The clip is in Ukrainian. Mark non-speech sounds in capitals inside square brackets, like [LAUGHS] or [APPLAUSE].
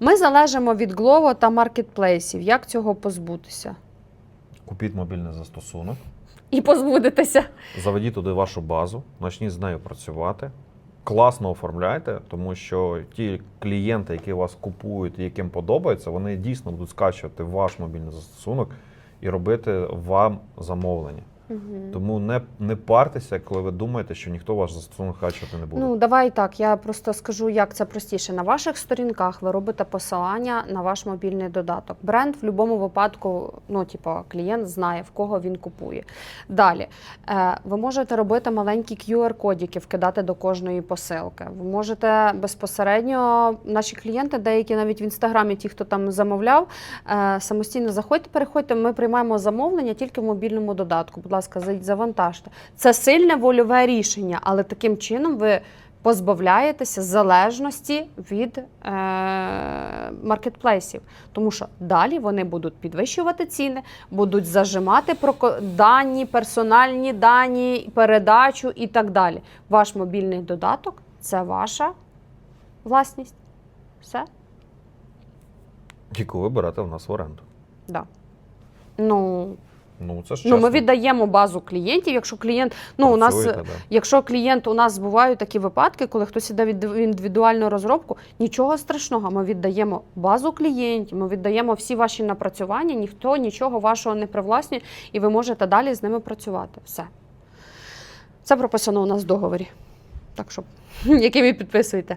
Ми залежимо від Glovo та маркетплейсів. Як цього позбутися? Купіть мобільний застосунок, І позбудетеся. заведіть туди вашу базу, почніть з нею працювати. Класно оформляйте, тому що ті клієнти, які вас купують і яким подобається, вони дійсно будуть скачувати ваш мобільний застосунок і робити вам замовлення. Тому не, не партеся, коли ви думаєте, що ніхто ваш застосунок скачувати не буде. Ну, давай так. Я просто скажу, як це простіше. На ваших сторінках ви робите посилання на ваш мобільний додаток. Бренд в будь-якому випадку, ну, типу, клієнт знає, в кого він купує. Далі, е, ви можете робити маленькі QR-кодики, вкидати до кожної посилки. Ви можете безпосередньо, наші клієнти, деякі навіть в інстаграмі, ті, хто там замовляв, е, самостійно заходьте, переходьте. Ми приймаємо замовлення тільки в мобільному додатку. Ласка, завантажте. Це сильне вольове рішення, але таким чином ви позбавляєтеся залежності від е, маркетплейсів. Тому що далі вони будуть підвищувати ціни, будуть зажимати дані, персональні дані, передачу і так далі. Ваш мобільний додаток це ваша власність. Все? Яку ви берете в нас в оренду. Да. Ну, Ну, це ж ну, ми віддаємо базу клієнтів. Якщо клієнт, ну у нас Працюєте, да. Якщо клієнт у нас бувають такі випадки, коли хтось іде від в індивідуальну розробку, нічого страшного. Ми віддаємо базу клієнтів, ми віддаємо всі ваші напрацювання, ніхто нічого вашого не привласнює, і ви можете далі з ними працювати. Все. Це прописано у нас в договорі. Так що, [LAUGHS] який ви підписуєте.